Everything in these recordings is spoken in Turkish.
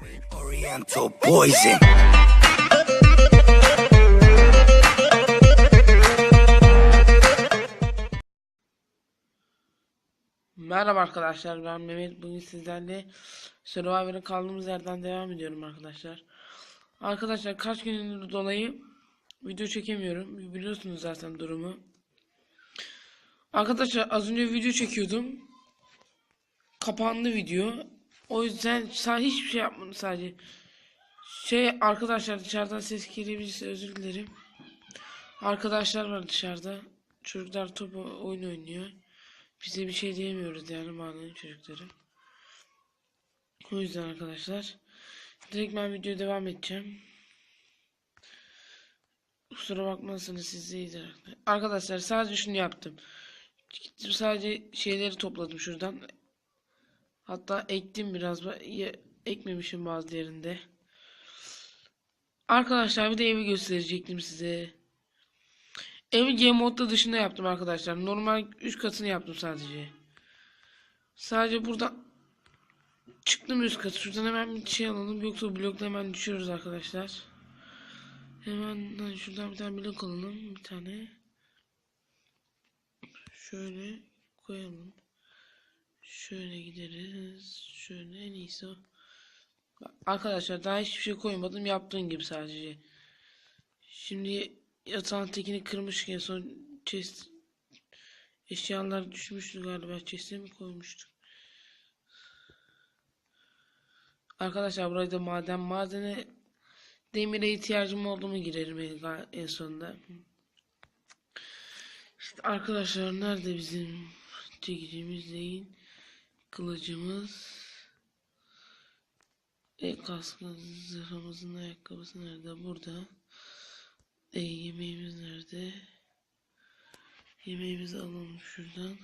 Oriental poison. Merhaba arkadaşlar ben Mehmet bugün sizlerle Survivor'a kaldığımız yerden devam ediyorum arkadaşlar. Arkadaşlar kaç gündür dolayı video çekemiyorum biliyorsunuz zaten durumu. Arkadaşlar az önce video çekiyordum. Kapandı video. O yüzden sadece hiçbir şey yapmadım sadece. Şey arkadaşlar dışarıdan ses gelebilirse özür dilerim. Arkadaşlar var dışarıda. Çocuklar top oyun oynuyor. Bize bir şey diyemiyoruz yani mahallenin çocukları. O yüzden arkadaşlar. Direkt ben videoya devam edeceğim. Kusura bakmazsanız siz de iyidir. Arkadaşlar sadece şunu yaptım. Gittim sadece şeyleri topladım şuradan. Hatta ektim biraz. Ekmemişim bazı yerinde. Arkadaşlar bir de evi gösterecektim size. Evi game modda dışında yaptım arkadaşlar. Normal 3 katını yaptım sadece. Sadece burada çıktım üst katı. Şuradan hemen bir şey alalım. Yoksa blokla hemen düşürürüz arkadaşlar. Hemen şuradan bir tane blok alalım. Bir tane. Şöyle koyalım. Şöyle gideriz. Şöyle en iyisi. Arkadaşlar daha hiçbir şey koymadım. Yaptığım gibi sadece. Şimdi yatağın tekini kırmışken son chest eşyalar düşmüştü galiba. Chest'e mi koymuştuk? Arkadaşlar burayı da maden madene demire ihtiyacım oldu mu girerim en sonunda. İşte arkadaşlar nerede bizim çekicimiz değil kılıcımız e, kaskımız zırhımızın ayakkabısı nerede? Burada. E, yemeğimiz nerede? Yemeğimizi alalım şuradan.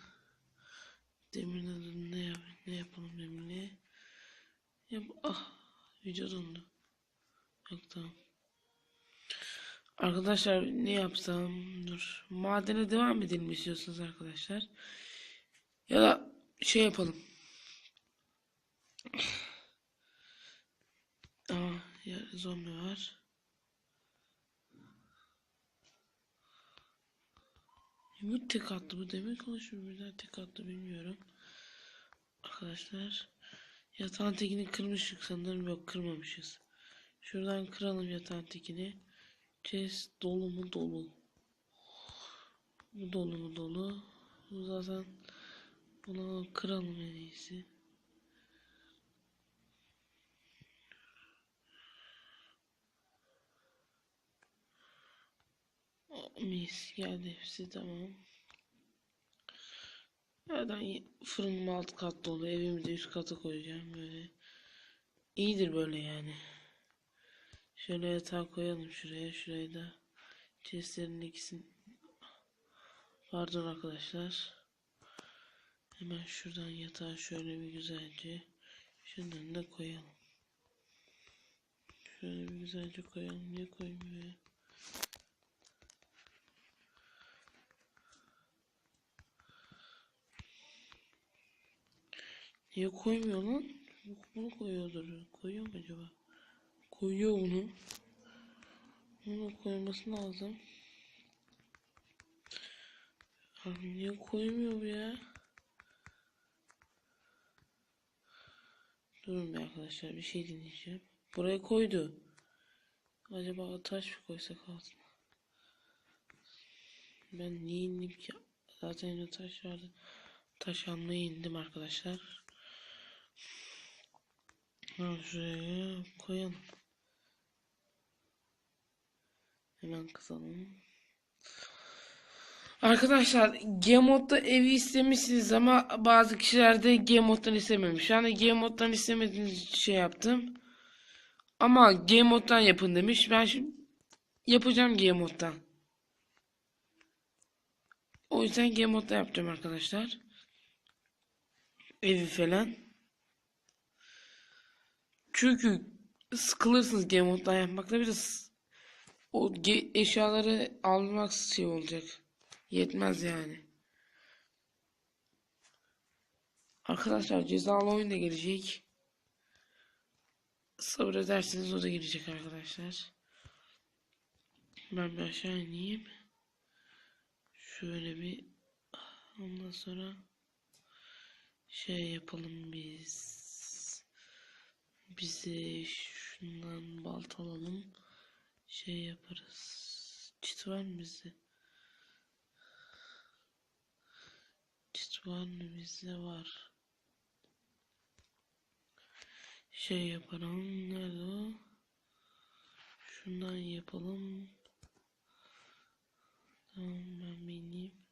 Demirle ne, yap ne yapalım demirle? Yap ah dondu. Yok tamam. Arkadaşlar ne yapsam? Dur. Madene devam edelim istiyorsanız arkadaşlar? Ya da şey yapalım Aa, ya zombi var. Bu tek attı bu demek konuşmuyor. Birden tek attı bilmiyorum. Arkadaşlar. Yatağın tekini kırmıştık sanırım. Yok kırmamışız. Şuradan kıralım yatağın tekini. Chest dolu mu dolu. Bu dolu mu dolu. Bu zaten bunu kıralım en iyisi. Mis geldi hepsi tamam. Zaten fırınım alt kat dolu. Evimde üst kata koyacağım böyle. İyidir böyle yani. Şöyle yatağı koyalım şuraya. Şuraya da chestlerin ikisini Pardon arkadaşlar. Hemen şuradan yatağı şöyle bir güzelce şundan da koyalım. Şöyle bir güzelce koyalım. Niye koymuyor Niye koymuyor lan? Bunu koyuyordur. Koyuyor mu acaba? Koyuyor bunu. Bunu koyması lazım. Abi niye koymuyor bu ya? Durun bir arkadaşlar bir şey dinleyeceğim. Buraya koydu. Acaba taş mı koysak altına? Ben niye indim ki? Zaten taş vardı. Taş almaya indim arkadaşlar. Ha, şuraya koyalım. Hemen kısalım. Arkadaşlar Gmod'da evi istemişsiniz ama bazı kişiler de Gmod'dan istememiş. Yani Gmod'dan istemediğiniz şey yaptım. Ama Gmod'dan yapın demiş. Ben şimdi yapacağım Gmod'dan. O yüzden Gmod'da yapacağım arkadaşlar. Evi falan. Çünkü sıkılırsınız game moddan yapmakta biraz o eşyaları almak şey olacak. Yetmez yani. Arkadaşlar cezalı oyun da gelecek. Sabrederseniz o da gelecek arkadaşlar. Ben bir aşağı ineyim. Şöyle bir ondan sonra şey yapalım biz. Bize şundan balta alalım. Şey yaparız. Çit var mı bizde? Çit var mı bizde var. Şey yapalım. Nerede o? Şundan yapalım. Tamam ben bir ineyim.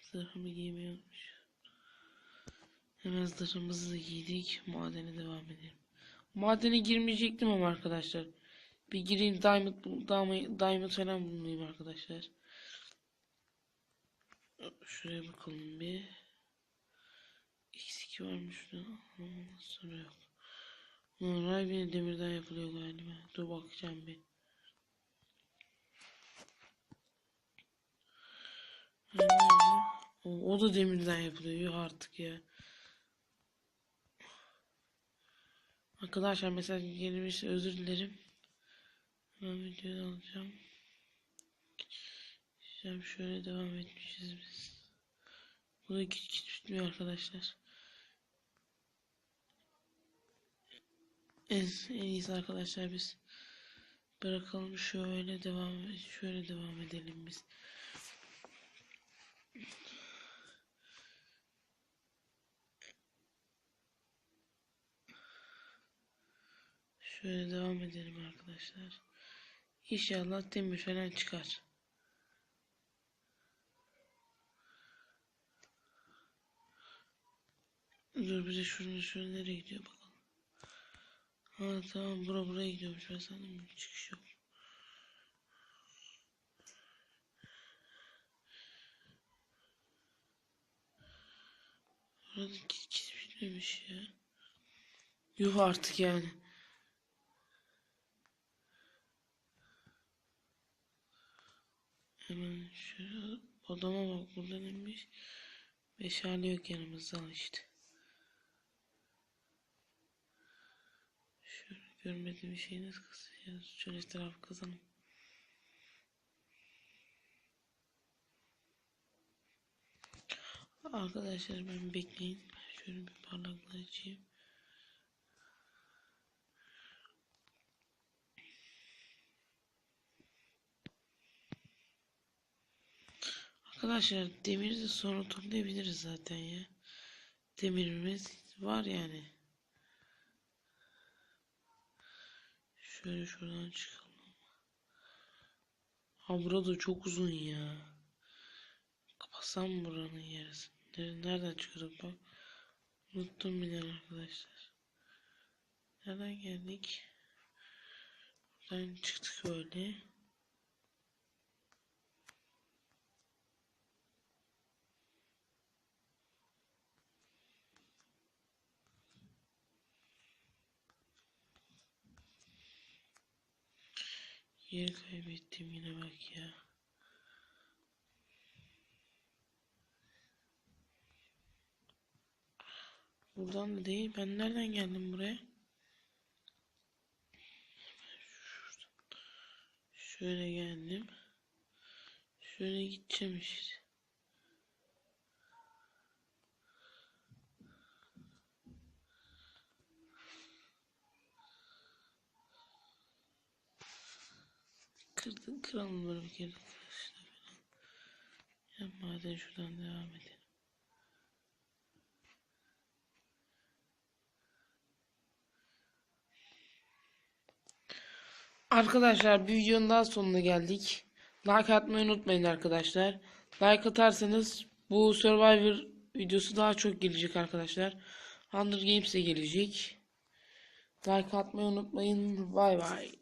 Zırhımı giymeyi. Da giydik. Madene devam edelim. Madene girmeyecektim ama arkadaşlar. Bir gireyim diamond, diamond, diamond falan bulmayayım arkadaşlar. Şuraya bakalım bir. X2 varmış şurada. Ondan sonra yok. Ray yine demirden yapılıyor galiba. Dur bakacağım bir. O, da demirden yapılıyor. Artık ya. Arkadaşlar mesaj gelmişse özür dilerim. Hemen videoyu alacağım. Şimdi şöyle devam etmişiz biz. Bu da hiç, hiç bitmiyor arkadaşlar. En, en iyisi arkadaşlar biz bırakalım şöyle devam şöyle devam edelim biz. Şöyle devam edelim arkadaşlar. İnşallah demir falan çıkar. Dur de şurada şöyle nereye gidiyor bakalım. Ha tamam bura buraya gidiyormuş ben sandım çıkış yok. Hiç, hiç bitmemiş ya. Yuh artık yani. Hemen şöyle odama bak buradan inmiş. Meşale yok yanımızda işte. Şöyle görmediğim bir şey nasıl kısacağız? Şöyle etrafı kazalım. Arkadaşlar ben bekleyin. Şöyle bir parlaklığı açayım. Arkadaşlar demiri de sonra toplayabiliriz zaten ya. Demirimiz var yani. Şöyle şuradan çıkalım. Ha burada çok uzun ya. Kapatsam buranın yarısını. Nere- Nereden çıkıyorduk bak. Unuttum bile arkadaşlar. Nereden geldik? Buradan çıktık böyle. Yeri kaybettim yine bak ya. Buradan da değil. Ben nereden geldim buraya? Şöyle geldim. Şöyle gideceğim işte. Kırdın kıralım böyle bir kere arkadaşlar. Ya maden şuradan devam edelim. Arkadaşlar bir videonun daha sonuna geldik. Like atmayı unutmayın arkadaşlar. Like atarsanız bu Survivor videosu daha çok gelecek arkadaşlar. Hunger Games de gelecek. Like atmayı unutmayın. Bay bay.